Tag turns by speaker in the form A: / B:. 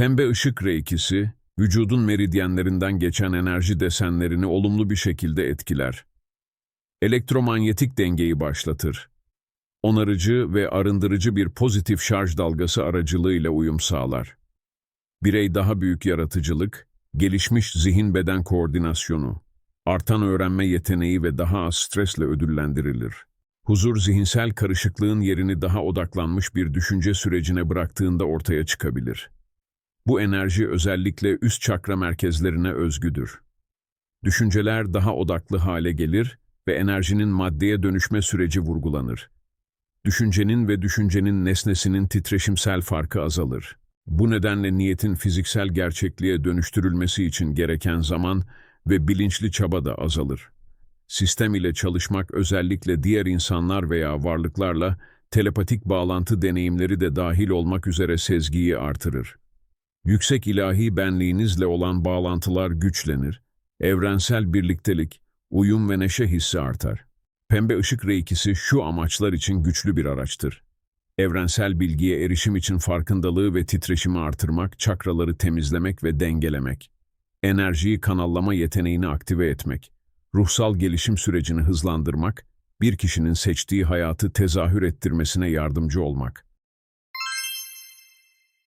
A: Pembe ışık reikisi, vücudun meridyenlerinden geçen enerji desenlerini olumlu bir şekilde etkiler. Elektromanyetik dengeyi başlatır. Onarıcı ve arındırıcı bir pozitif şarj dalgası aracılığıyla uyum sağlar. Birey daha büyük yaratıcılık, gelişmiş zihin-beden koordinasyonu, artan öğrenme yeteneği ve daha az stresle ödüllendirilir. Huzur zihinsel karışıklığın yerini daha odaklanmış bir düşünce sürecine bıraktığında ortaya çıkabilir. Bu enerji özellikle üst çakra merkezlerine özgüdür. Düşünceler daha odaklı hale gelir ve enerjinin maddeye dönüşme süreci vurgulanır. Düşüncenin ve düşüncenin nesnesinin titreşimsel farkı azalır. Bu nedenle niyetin fiziksel gerçekliğe dönüştürülmesi için gereken zaman ve bilinçli çaba da azalır. Sistem ile çalışmak özellikle diğer insanlar veya varlıklarla telepatik bağlantı deneyimleri de dahil olmak üzere sezgiyi artırır. Yüksek ilahi benliğinizle olan bağlantılar güçlenir, evrensel birliktelik, uyum ve neşe hissi artar. Pembe ışık reikisi şu amaçlar için güçlü bir araçtır. Evrensel bilgiye erişim için farkındalığı ve titreşimi artırmak, çakraları temizlemek ve dengelemek. Enerjiyi kanallama yeteneğini aktive etmek. Ruhsal gelişim sürecini hızlandırmak, bir kişinin seçtiği hayatı tezahür ettirmesine yardımcı olmak.